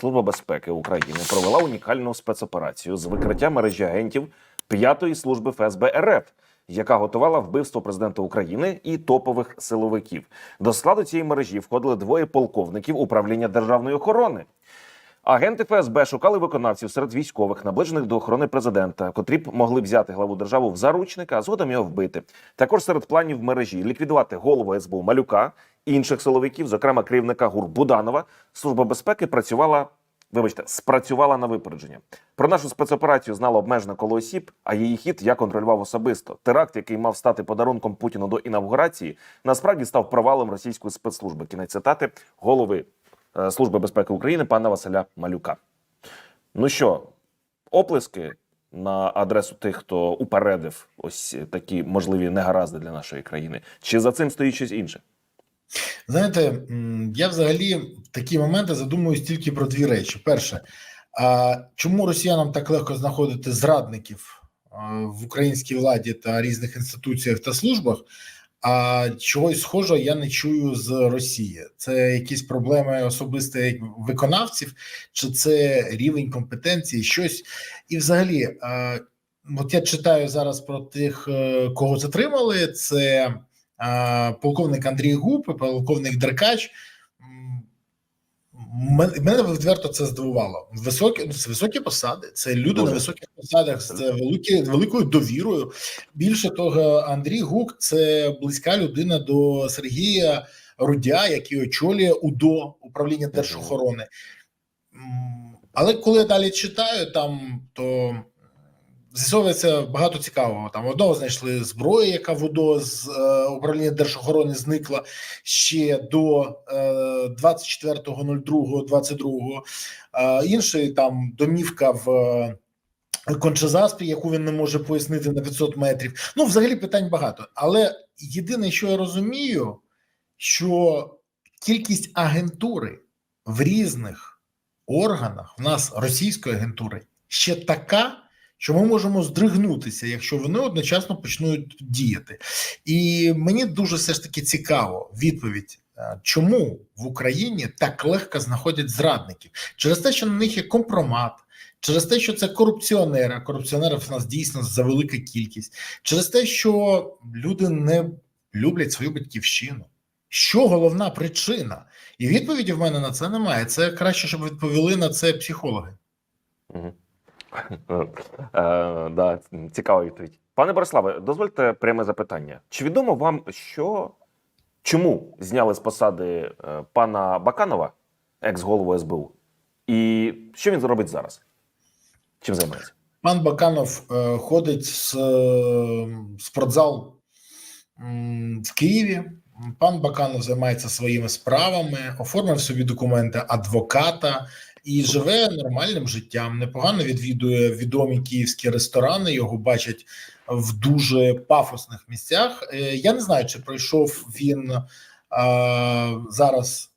служба безпеки України провела унікальну спецоперацію з викриття мережі агентів п'ятої служби ФСБ РФ, яка готувала вбивство президента України і топових силовиків. До складу цієї мережі входили двоє полковників управління державної охорони. Агенти ФСБ шукали виконавців серед військових, наближених до охорони президента, котрі б могли взяти главу держави в заручника, а згодом його вбити. Також серед планів мережі ліквідувати голову СБУ Малюка, інших силовиків, зокрема керівника ГУР Буданова. Служба безпеки працювала. Вибачте, спрацювала на випередження. Про нашу спецоперацію знало обмежене коло осіб, а її хід я контролював особисто. Теракт, який мав стати подарунком Путіну до інавгурації, насправді став провалом російської спецслужби. Кінець цитати голови Служби безпеки України пана Василя Малюка. Ну що, оплески на адресу тих, хто упередив ось такі можливі негаразди для нашої країни, чи за цим стоїть щось інше? Знаєте, я взагалі в такі моменти задумуюсь тільки про дві речі. Перше, а чому росіянам так легко знаходити зрадників в українській владі та різних інституціях та службах? А чогось схожого я не чую з Росії. Це якісь проблеми особистих виконавців, чи це рівень компетенції, щось. І взагалі, от я читаю зараз про тих, е, кого затримали. Це полковник Андрій Гуп, полковник Деркач. Мене відверто це здивувало. Високі, ну, це високі посади, це люди Дуже. на високих посадах з великі, великою довірою. Більше того, Андрій Гук це близька людина до Сергія Рудя, який очолює УДО управління держохорони. Але коли я далі читаю, там то з'ясовується багато цікавого. Там одного знайшли зброю, яка в УДО з е, управління держохорони зникла ще до е, 24.02.22. Е, інший там домівка в. е, Кончезаспі, яку він не може пояснити на 500 метрів. Ну, взагалі питань багато. Але єдине, що я розумію, що кількість агентури в різних органах в нас російської агентури ще така, що ми можемо здригнутися, якщо вони одночасно почнуть діяти. І мені дуже все ж таки цікаво відповідь. е, Чому в Україні так легко знаходять зрадників через те, що на них є компромат, через те, що це корупціонери, а корупціонерів у нас дійсно за велика кількість, через те, що люди не люблять свою батьківщину. Що головна причина? І відповіді в мене на це немає. Це краще, щоб відповіли на це психологи. Угу. Е, да, цікава відповідь. Пане Бориславе, дозвольте пряме запитання. Чи відомо вам, що чому зняли з посади е, пана Баканова, екс-голову СБУ, і що він зробить зараз? Чим займається? Пан Баканов е, ходить з спортзал в Києві. Пан Баканов займається своїми справами, оформив собі документи адвоката і живе нормальним життям. Непогано відвідує відомі київські ресторани. Його бачать в дуже пафосних місцях. Е, Я не знаю, чи пройшов він е, зараз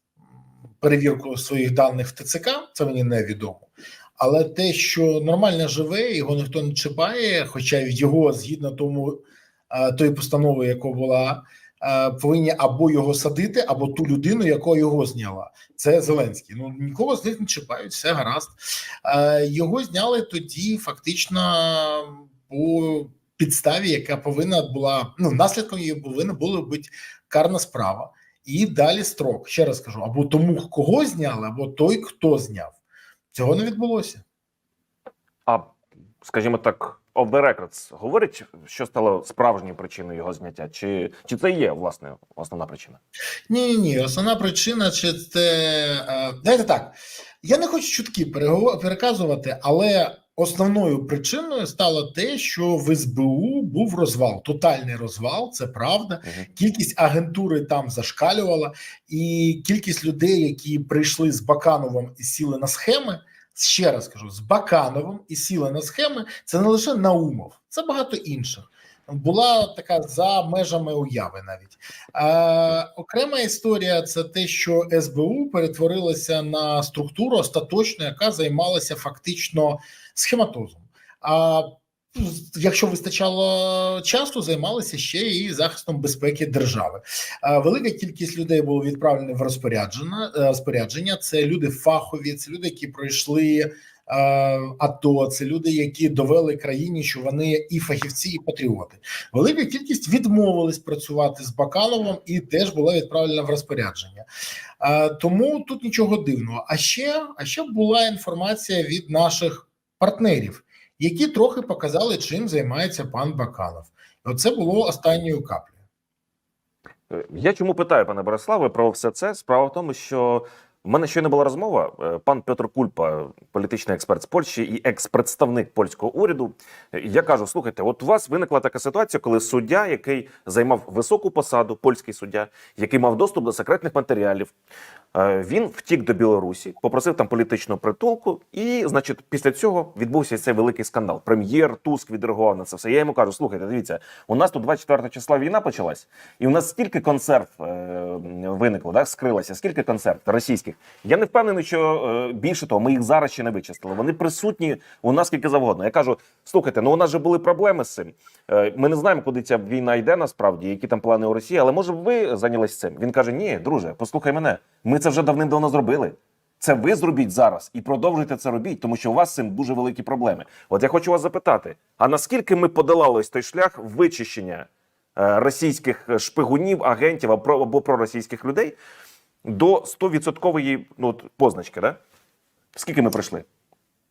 перевірку своїх даних в ТЦК. Це мені невідомо. Але те, що нормально живе, його ніхто не чіпає, хоча його згідно тому е, тої постанови, яка була, повинні або його садити, або ту людину, яка його зняла. Це Зеленський. Ну нікого з них не чіпають, все гаразд. Е, Його зняли тоді, фактично по підставі, яка повинна була ну наслідком її повинна була бути карна справа. І далі строк. Ще раз кажу: або тому, кого зняли, або той, хто зняв. Цього не відбулося. А скажімо так, off the records говорить, що стало справжньою причиною його зняття? Чи, чи це є власне основна причина? Ні, ні, ні. Основна причина чи це е, знаєте так. Я не хочу чутки переказувати, але основною причиною стало те, що в СБУ був розвал, тотальний розвал, це правда. Мгм. Кількість агентури там зашкалювала, і кількість людей, які прийшли з Бакановим і сіли на схеми. Ще раз кажу, з Бакановим і сіли на схеми. Це не лише Наумов, це багато інших. Була така за межами уяви навіть. е, окрема історія це те, що СБУ перетворилася на структуру остаточну, яка займалася фактично схематозом. А якщо вистачало часу, займалися ще і захистом безпеки держави. Е, Велика кількість людей було відправлено в розпорядження. е, Розпорядження це люди фахові, це люди, які пройшли е, АТО, це люди, які довели країні, що вони і фахівці, і патріоти. Велика кількість відмовились працювати з Бакановим і теж була відправлена в розпорядження. Тому тут нічого дивного. А ще, а ще була інформація від наших партнерів, які трохи показали, чим займається пан Баканов. І Оце було останньою каплею. Е, Я чому питаю, пане Бориславе, про все це? Справа в тому, що в мене щойно була розмова. Е, Пан Петр Кульпа, політичний експерт з Польщі і екс-представник польського уряду. Я кажу: слухайте, от у вас виникла така ситуація, коли суддя, який займав високу посаду, польський суддя, який мав доступ до секретних матеріалів, він втік до Білорусі, попросив там політичну притулку, і, значить, після цього відбувся цей великий скандал. Прем'єр Туск відреагував на це все. Я йому кажу: слухайте, дивіться, у нас тут 24 числа війна почалась, і у нас стільки консерв е, виникло, да, скрилося, скільки консерв російських. Я не впевнений, що е, більше того, ми їх зараз ще не вичистили. Вони присутні у нас скільки завгодно. Я кажу: слухайте, ну у нас же були проблеми з цим. Е, Ми не знаємо, куди ця війна йде насправді, які там плани у Росії, але може б ви зайнялись цим? Він каже: Ні, друже, послухай мене. Ми це вже давним-давно зробили. Це ви зробіть зараз і продовжуйте це робіть, тому що у вас з цим дуже великі проблеми. От я хочу вас запитати: а наскільки ми подолали ось той шлях вичищення е, російських шпигунів, агентів або, проросійських людей до 100% ну, позначки, да? Скільки ми пройшли?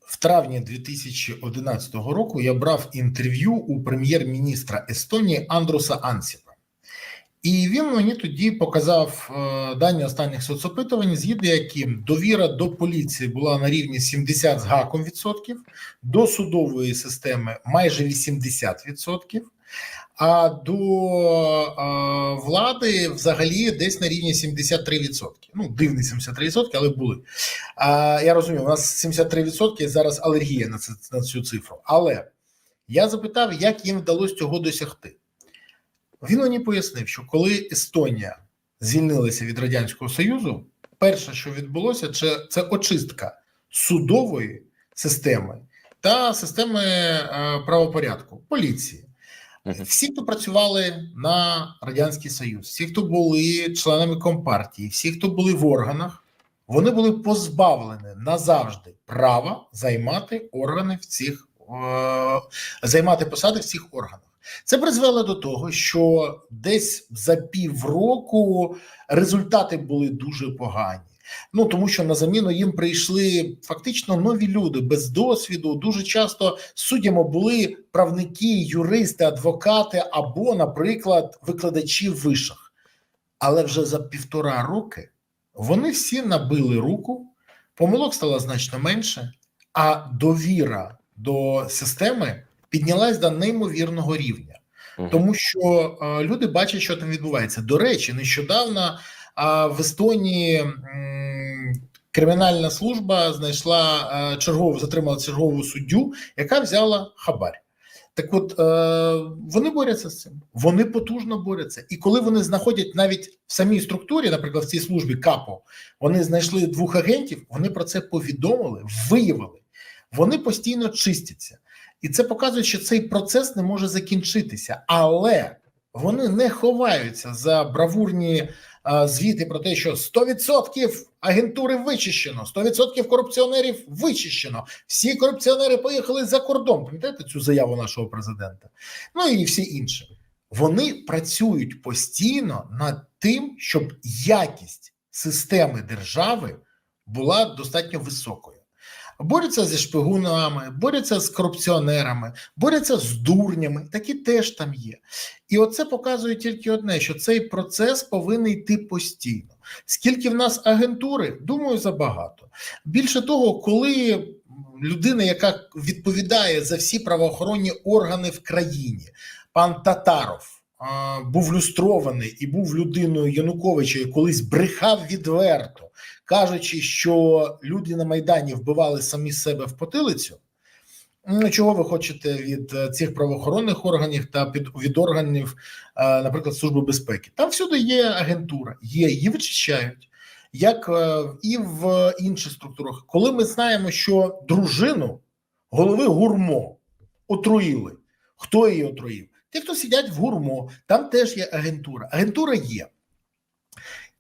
В травні 2011 року я брав інтерв'ю у прем'єр-міністра Естонії Андруса Ансіпа. І він мені тоді показав е, дані останніх соцопитувань, згідно яким довіра до поліції була на рівні 70 з гаком відсотків, до судової системи майже 80 відсотків, а до е, влади взагалі десь на рівні 73 відсотки. Ну, дивні 73 відсотки, але були. А, я розумію, у нас 73% зараз алергія на, це, на цю цифру. Але я запитав, як їм вдалося цього досягти. Він мені пояснив, що коли Естонія звільнилася від Радянського Союзу, перше, що відбулося, це, це очистка судової системи та системи е, правопорядку, поліції. Всі, хто працювали на Радянський Союз, всі, хто були членами компартії, всі, хто були в органах, вони були позбавлені назавжди права займати органи в цих е, займати посади в цих органах. Це призвело до того, що десь за півроку результати були дуже погані. Ну тому що на заміну їм прийшли фактично нові люди без досвіду. Дуже часто суддями були правники, юристи, адвокати або, наприклад, викладачі в вишах. Але вже за півтора роки вони всі набили руку, помилок стало значно менше, а довіра до системи піднялась до неймовірного рівня. Тому що е, люди бачать, що там відбувається. До речі, нещодавно а, в Естонії м, кримінальна служба знайшла е, чергову, затримала чергову суддю, яка взяла хабар. Так от е, вони борються з цим, вони потужно борються. І коли вони знаходять навіть в самій структурі, наприклад, в цій службі КАПО, вони знайшли двох агентів, вони про це повідомили, виявили. Вони постійно чистяться. І це показує, що цей процес не може закінчитися, але вони не ховаються за бравурні а, звіти про те, що 100% агентури вичищено, 100% корупціонерів вичищено. Всі корупціонери поїхали за кордон. Пам'ятаєте цю заяву нашого президента? Ну і всі інші. Вони працюють постійно над тим, щоб якість системи держави була достатньо високою борються зі шпигунами, борються з корупціонерами, борються з дурнями. Такі теж там є. І оце показує тільки одне: що цей процес повинен йти постійно. Скільки в нас агентури, думаю, забагато. Більше того, коли людина, яка відповідає за всі правоохоронні органи в країні, пан Татаров. Був люстрований і був людиною Януковича, і колись брехав відверто, кажучи, що люди на Майдані вбивали самі себе в потилицю. Ну, Чого ви хочете від е, цих правоохоронних органів та під від органів, е, наприклад, Служби безпеки? Там всюди є агентура, є її вичищають, як е, і в інших структурах. Коли ми знаємо, що дружину голови гурмо отруїли. Хто її отруїв? Ті, хто сидять в гурмо, там теж є агентура. Агентура є.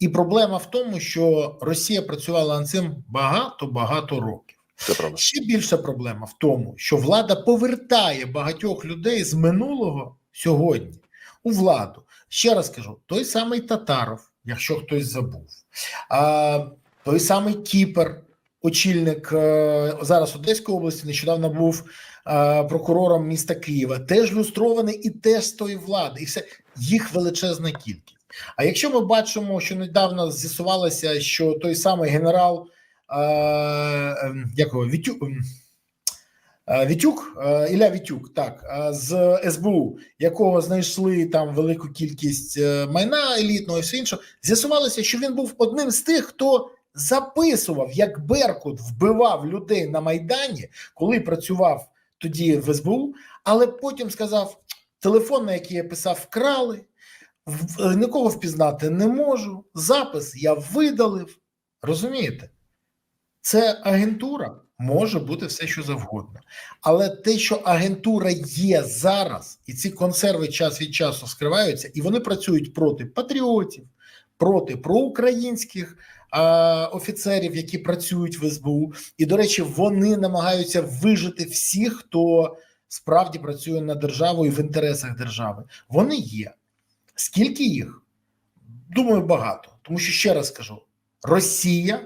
І проблема в тому, що Росія працювала над цим багато-багато років. Це правда. Ще більша проблема в тому, що влада повертає багатьох людей з минулого сьогодні у владу. Ще раз кажу: той самий Татаров, якщо хтось забув, а, той самий Кіпер, очільник е, зараз Одеської області, нещодавно був е, прокурором міста Києва, теж люстрований і теж з тої влади, і все їх величезна кількість. А якщо ми бачимо, що недавно з'ясувалося, що той самий генерал е, е, як його, ем, е, Вітюк, е, Ілля Вітюк, так, з СБУ, якого знайшли там велику кількість майна елітного і все інше, з'ясувалося, що він був одним з тих, хто записував, як Беркут вбивав людей на Майдані, коли працював тоді в СБУ, але потім сказав: телефон, на який я писав, вкрали. Е, Нікого впізнати не можу. Запис я видалив. Розумієте? Це агентура може бути все, що завгодно. Але те, що агентура є зараз, і ці консерви час від часу скриваються, і вони працюють проти патріотів, проти проукраїнських офіцерів, які працюють в СБУ. І, до речі, вони намагаються вижити всіх, хто справді працює на державу і в інтересах держави. Вони є. Скільки їх? Думаю, багато. Тому що ще раз скажу: Росія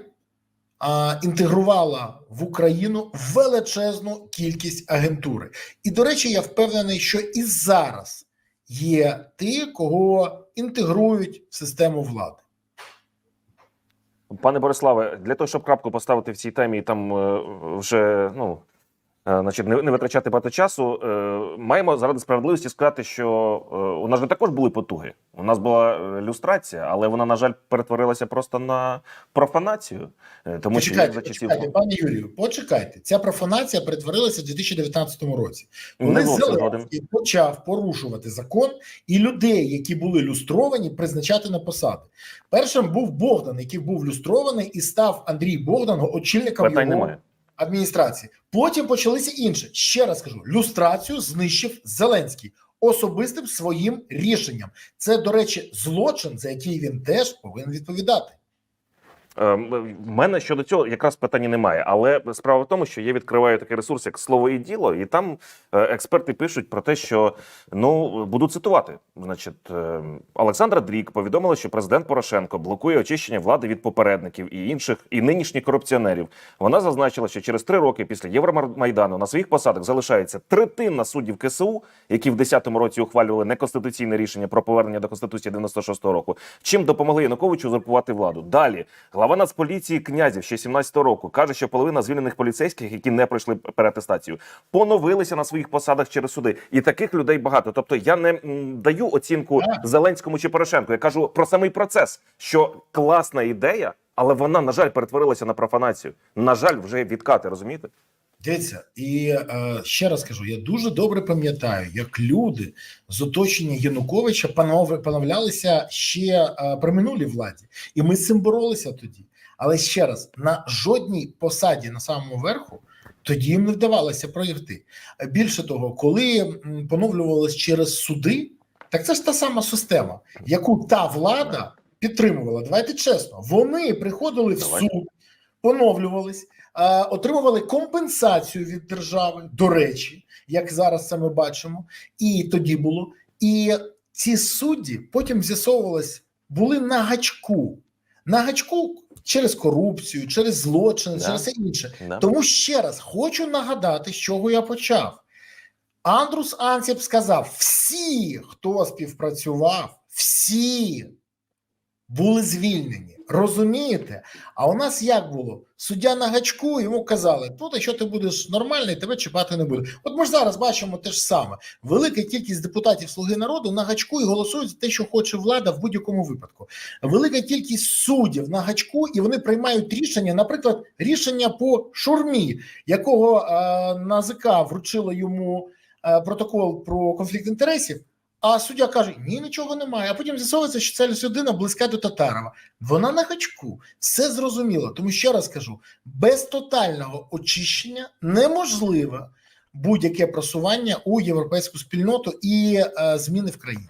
а, інтегрувала в Україну величезну кількість агентури. І, до речі, я впевнений, що і зараз є ті, кого інтегрують в систему влади. Пане Бориславе, для того, щоб крапку поставити в цій темі там е, вже ну. Е, Значить, не, витрачати багато часу. Е, маємо заради справедливості сказати, що е, у нас же також були потуги. У нас була люстрація, але вона, на жаль, перетворилася просто на профанацію. Тому що Почекайте, за часів почекайте, пане Юрію, почекайте. Ця профанація перетворилася в 2019 році. Коли. Зеленський почав порушувати закон і людей, які були люстровані, призначати на посади. Першим був Богдан, який був люстрований, і став Андрій Богдан очільником Питань його немає. Адміністрації. Потім почалися інше. Ще раз кажу: люстрацію знищив Зеленський особистим своїм рішенням. Це, до речі, злочин, за який він теж повинен відповідати. Е, В мене щодо цього якраз питання немає. Але справа в тому, що я відкриваю такий ресурс, як слово і діло, і там е, експерти пишуть про те, що ну буду цитувати. Значить, е, Олександра Дрік повідомила, що президент Порошенко блокує очищення влади від попередників і інших і нинішніх корупціонерів. Вона зазначила, що через три роки після Євромайдану на своїх посадах залишається третина суддів КСУ, які в 10-му році ухвалювали неконституційне рішення про повернення до конституції 96-го року. Чим допомогли Януковичу узурпувати владу? Далі глава Нацполіції князів ще 17-го року каже, що половина звільнених поліцейських, які не пройшли переатестацію, поновилися на своїх посадах через суди. І таких людей багато. Тобто я не даю оцінку. Зеленському чи Порошенку. Я кажу про самий процес, що класна ідея, але вона на жаль перетворилася на профанацію. На жаль, вже відкати, розумієте? Дивіться, і е, ще раз кажу: я дуже добре пам'ятаю, як люди з оточення Януковича панов, пановлялися ще е, при минулій владі, і ми з цим боролися тоді. Але ще раз на жодній посаді на самому верху тоді їм не вдавалося пройти. Більше того, коли м, поновлювалось через суди, так це ж та сама система, яку та влада підтримувала. Давайте чесно, вони приходили в суд, поновлювались отримували компенсацію від держави, до речі, як зараз це ми бачимо, і тоді було. І ці судді потім з'ясовувалось, були на гачку, на гачку через корупцію, через злочин, Да. через все інше. Да. Тому ще раз хочу нагадати, з чого я почав. Андрус Ансіп сказав: всі, хто співпрацював, всі були звільнені. Розумієте? А у нас як було? Суддя на гачку йому казали: тут, якщо ти будеш нормальний, тебе чіпати не буде. От ми ж зараз бачимо те ж саме. Велика кількість депутатів Слуги народу на гачку і голосують за те, що хоче влада в будь-якому випадку. Велика кількість суддів на гачку, і вони приймають рішення, наприклад, рішення по шурмі, якого е, НАЗК вручило йому е, протокол про конфлікт інтересів. А суддя каже: ні, нічого немає. А потім з'ясовується, що ця людина близька до Татарова. Вона на гачку, все зрозуміло. Тому ще раз кажу: без тотального очищення неможливо будь-яке просування у європейську спільноту і е, зміни в країні.